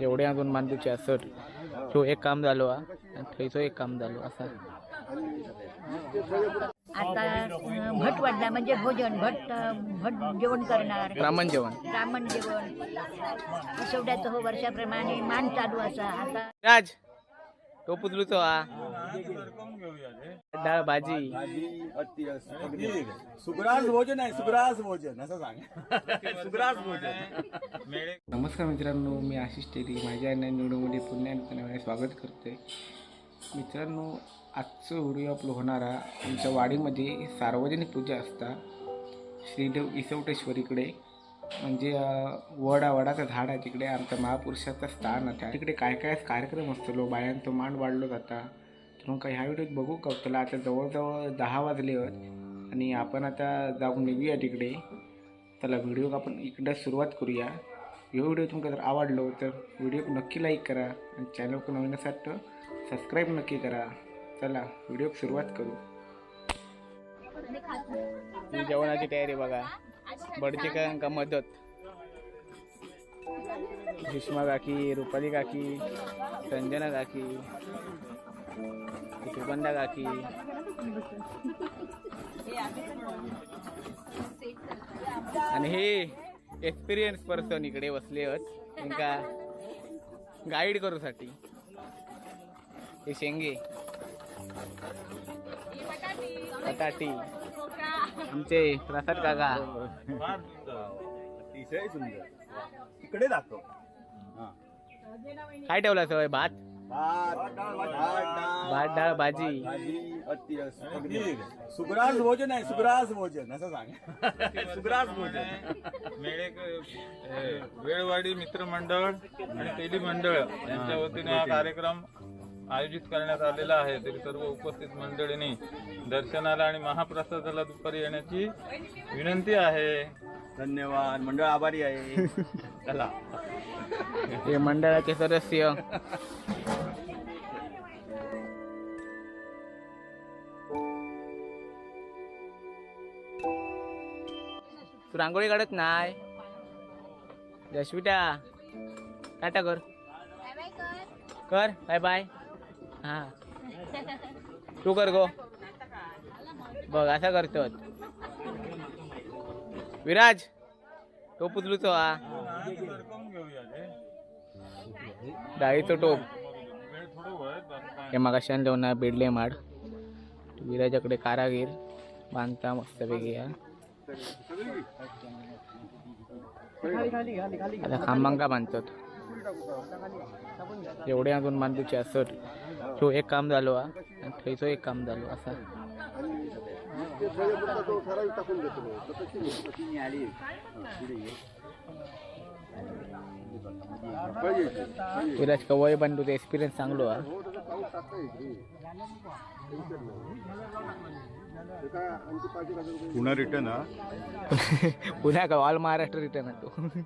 एवढे अजून बांधूचे असत तो एक काम झालो हा. थंयचो एक काम झालो असा. आता भट वाढला म्हणजे भोजन भट भट जेवण करणार. ब्राह्मण जेवण. ब्राह्मण जेवण. इसवड्याचं हो वर्षाप्रमाणे मान चालू असा. आता राज तो पुजलूचो हा. डाळ भाजी. सुग्रास भोजन आहे सुग्रास भोजन असं सांग. सुग्रास भोजन. नमस्कार मित्रांनो मी आशिष टेरी. माझ्या निवडीमध्ये पुन्हा एकदा स्वागत करते मित्रांनो आजचं व्हिडिओ अपलोड होणारा आमच्या वाडीमध्ये सार्वजनिक पूजा असता. श्रीदेव इसवटेश्वरीकडे. म्हणजे अं, वडा वडाचं झाड आहे तिकडे. आमच्या महापुरुषाचं स्थान आहे. तिकडे काय काय कार्यक्रम असतो? बायांचं मांड वाढलो जाता. तर मग ह्या व्हिडिओत बघू का? तुला आता जवळजवळ दहा वाजले आहेत आणि आपण आता जाऊन निघूया तिकडे. चला व्हिडिओ आपण इकडं सुरुवात करूया. हे व्हिडिओ तुमका जर आवडलो तर व्हिडिओ नक्की लाईक करा. आणि चॅनल नवीन असाल तर सबस्क्राईब नक्की करा. चला व्हिडिओ सुरुवात करू. जेवणाची तयारी बघा. बडचेकरांका मदत. भीष्मा काकी रुपाली काकी संजना काकी सुगंधा काकी. आणि हे एक्सपिरियन्स पर्सन इकडे बसले आहेत. त्यांका गाईड करूसाठी. हे शेंगे. बटाटी. आमचे प्रसाद काका. अतिशय सुंदर इकडे दाखव हा. काय ठेवला सवय भात? भात भात, डाळ, भात डाळ भाजी सुग्रास भोजन आहे सुग्रास भोजन असं सांग. सुग्रास भोजन. मेळेक वेळवाडी मित्रमंडळ आणि तेली मंडळ यांच्या वतीने हा. कार्यक्रम आयोजित करण्यात आलेला आहे. तरी सर्व उपस्थित मंडळींनी दर्शनाला आणि महाप्रसादाला दुपारी येण्याची विनंती आहे. धन्यवाद. मंडळ आभारी आहे. चला. हे मंडळाचे सदस्य. तू रांगोळी काढत नाही? जशविता टाटा कर. कर. Bye bye. हा. तू कर गो. बघ असं करतो विराज तो पुजलूचो हा. डाळीचं टोप. हे मागाशान जाऊन ना बेडले माड. विराजाकडे कारागीर. बांधता मस्तपैकी हा. आता खांबांका बांधतात. एवढे अजून बांधूचे असत तो एक काम झालो हा. आणि थंयचो एक काम झालो असा. विराज कवय बांधूचा एक्सपिरियन्स चांगलो हा. पुन्हा रिटर्न हा. पुन्हा का ऑल महाराष्ट्र रिटर्न येतो ते.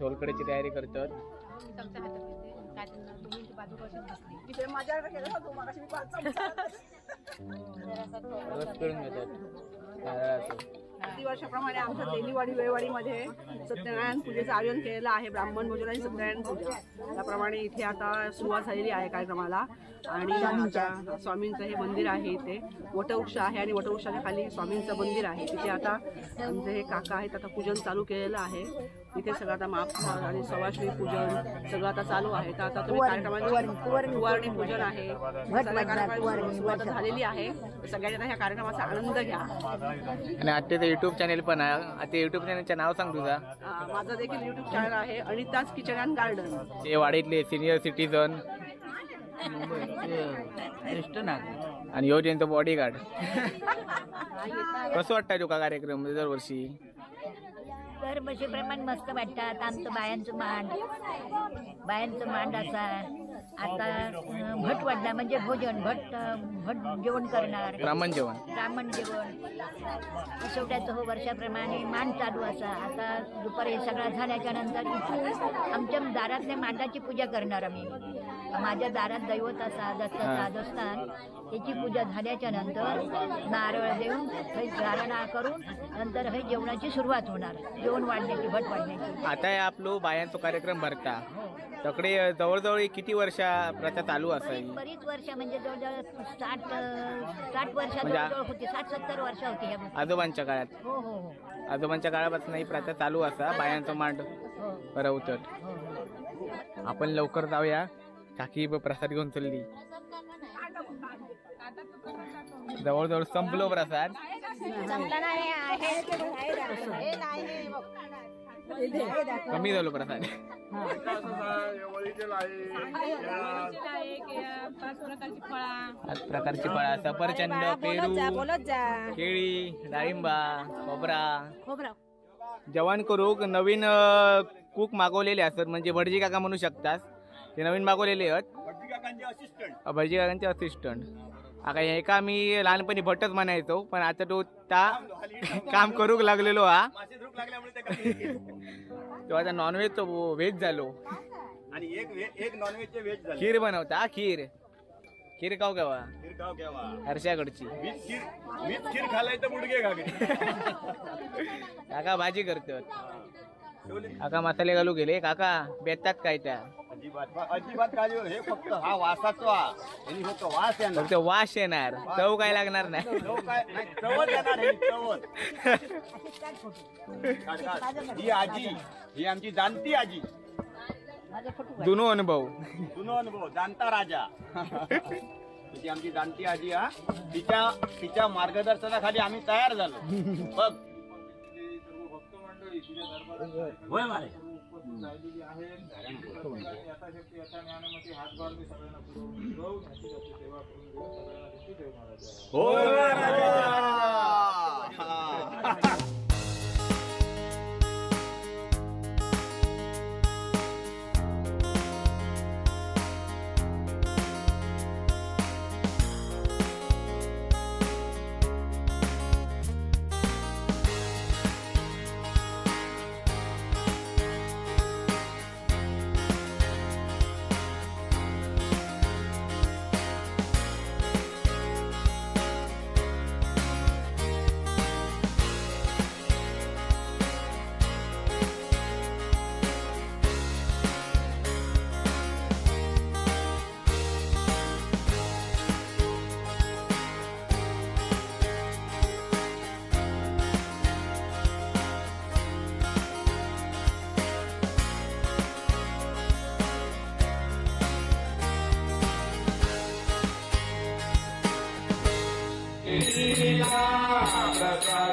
सोलकडेची तयारी करतात. रस पिळून घेतात. नारळाचं. प्रतिवर्षाप्रमाणे आमच्या तेलीवाडी वेळवाडीमध्ये सत्यनारायण पूजेचं आयोजन केलेलं आहे. ब्राह्मण भोजन आणि सत्यनारायण पूजा. त्याप्रमाणे इथे आता सुरुवात झालेली आहे कार्यक्रमाला. आणि स्वामींचं हे मंदिर आहे इथे. वटवृक्ष आहे आणि वटवृक्षाच्या खाली स्वामींचं मंदिर आहे. तिथे आता आमचे हे काका आहेत आता पूजन चालू केलेलं आहे. तिथे सगळं आता महाप्रसाद आणि सवाश्री पूजन सगळं आता चालू आहे. तर आता तुम्ही कार्यक्रमाची कुवारणी पूजन. आहे. सुरुवात झालेली आहे. सगळ्यांनी ह्या कार्यक्रमाचा आनंद घ्या. आणि आता ते युट्यूब चॅनेल पण आहे. आता युट्यूब चॅनलचं नाव सांग तुझा. माझं देखील युट्यूब चॅनल आहे. Anita's kitchen and garden. ते वाडीतले सिनियर सिटीजन आणि त्यांचा बॉडीगार्ड कसं वाटतं तुका कार्यक्रम दरवर्षी? तर म्हशीप्रमाणे मस्त वाटतात. आमचं बायांचं मांड. बायांचं मांड असा आता भट वाढला म्हणजे भोजन भट भट जेवण करणार. ब्राह्मण जेवण. ब्राह्मण जेवण. शेवट्याचं हो वर्षाप्रमाणे मान चालू असा. आता दुपारी सगळं झाल्याच्यानंतर आमच्या दारातल्या मांडाची पूजा करणार आम्ही. माझ्या दारात दैवत असा दत्ताचा देवस्थान त्याची पूजा झाल्याच्यानंतर नारळ देऊन हे धारणा करून नंतर हे जेवणाची सुरुवात होणार. जेवण वाढण्याची भट वाढण्याची. आता हे आपलो बायांचो कार्यक्रम भरता. तकडे जवळजवळ किती वर्षा प्रथा चालू असाई बरीच वर्ष म्हणजे जवळजवळ साठ साठ वर्ष म्हणजे जवळजवळ होती. साठ सत्तर वर्ष होती ह्या आजोबांच्या काळात. हो हो हो. आजोबांच्या काळापासून ही प्रथा चालू असा बायांचो मांड हो रवतट हो हो. आपण लवकर जाऊया. काकी प्रसाद घेऊन चालली. जवळजवळ संपलो प्रसाद. कमी झालो प्रसाद. पाच प्रकारची फळा सफरचंद पेरू केळी डाळिंबा खोबरा. जेवण करूक नवीन कुक मागवलेले असतात. म्हणजे भटजी काका म्हणू शकतात. ते नवीन मागवलेले आहेत. भटजी काकांचे असिस्टंट आता एका मी लहानपणी भटच म्हणायचो पण आता तो त्या काम करूक लागलेलो हा. ते आता नॉनव्हेज व्हेज झालो. आणि एक एक नॉनव्हेजचे व्हेज झाले. खीर बनवता खीर. खीर खाऊ केव्हा खीर केव्हा हर्षाकडची. खीर खालाय तर मुडगे काका भाजी करतात. काका मसाले घालू गेले. काका बेतात काय त्या? अजिबात. हे फक्त हा वासाचा आणि फक्त वास येणार. फक्त वास येणार. चव काय लागणार नाही. चव काय नाही, चवच येणार हे चवच. ही आजी ही आमची जाणती आजी. जुनो अनुभव. जुनो अनुभव जाणता राजा. ही आमची जाणती आजी हा. तिच्या तिच्या मार्गदर्शनाखाली आम्ही तयार झालो. बघ. होय मारे. राहिलेली आहेत यथाशक्ती यथा ज्ञानामध्ये हातभार मी सगळ्यांना पुरवून सेवा करून घेऊन सगळ्यांना देतो देव महाराज. होय महाराजा.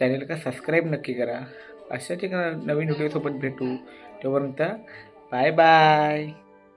चॅनेलला सबस्क्राईब नक्की करा. अशा ठिकाणी नवीन व्हिडिओसोबत भेटू. तोपर्यंत बाय बाय